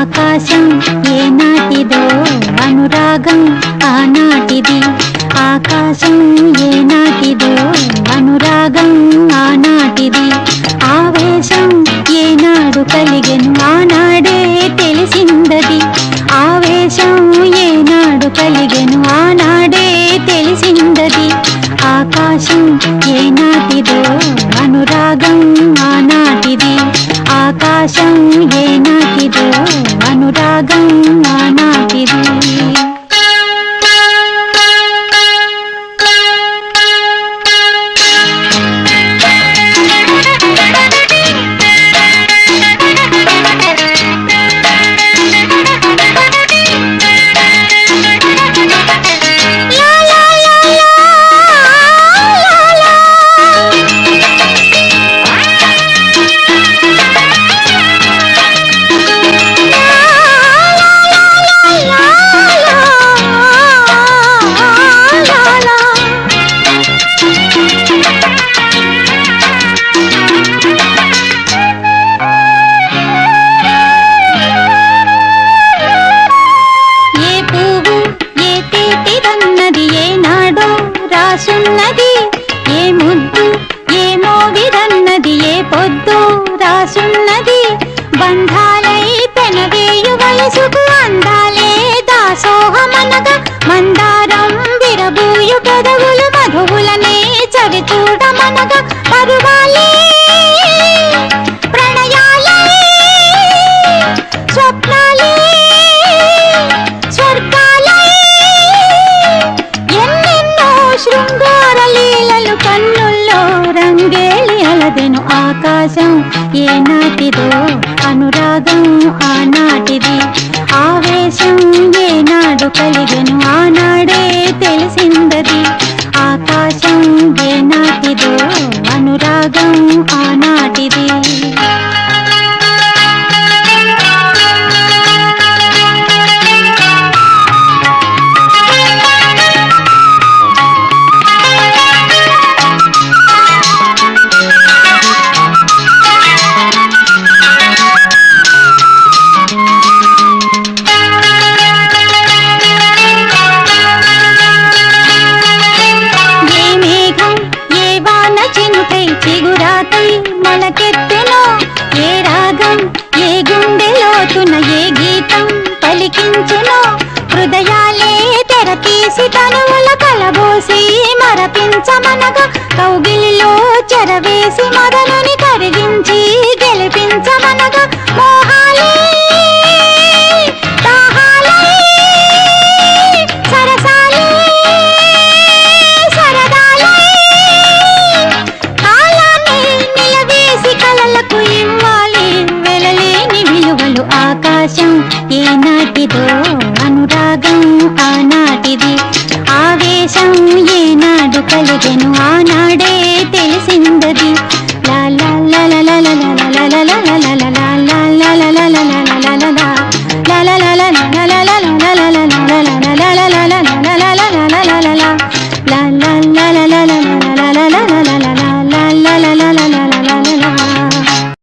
ఆకాశం ఏనాటిదో అనురాగం ఆనాటిది. ఆకాశం ఏనాటిదో అనురాగం ఆనాటిది. ఆవేశం ఏనాడు కలిగను ఆనాడే తెలిసిందది. ఆవేశం ఏనాడు కలిగను ఆనాడే తెలిసిందది. ఆకాశం ఏనాటిదో అనురాగం ఆనాటిది. ఆకాశం ఏనాకిదో అనురాగం ఆకాశం ఏనాటిదో అనురాగం ఆనాటిది ఆవేశం ఏనాడు కలిగను ఆనాడే తెలిసిందది ఆనాటిది. చినుకై చిగురాకై మొలకెత్తెనో ఏ రాగం ఏ గుండె లోతున ఏ గీతం పలికించెనో హృదయాలే తెరకేసి తనువుల కలబోసి మరపించమనగా కౌగిలిలో చెరవేసి మదనుని కరి కలిగెను ఆనా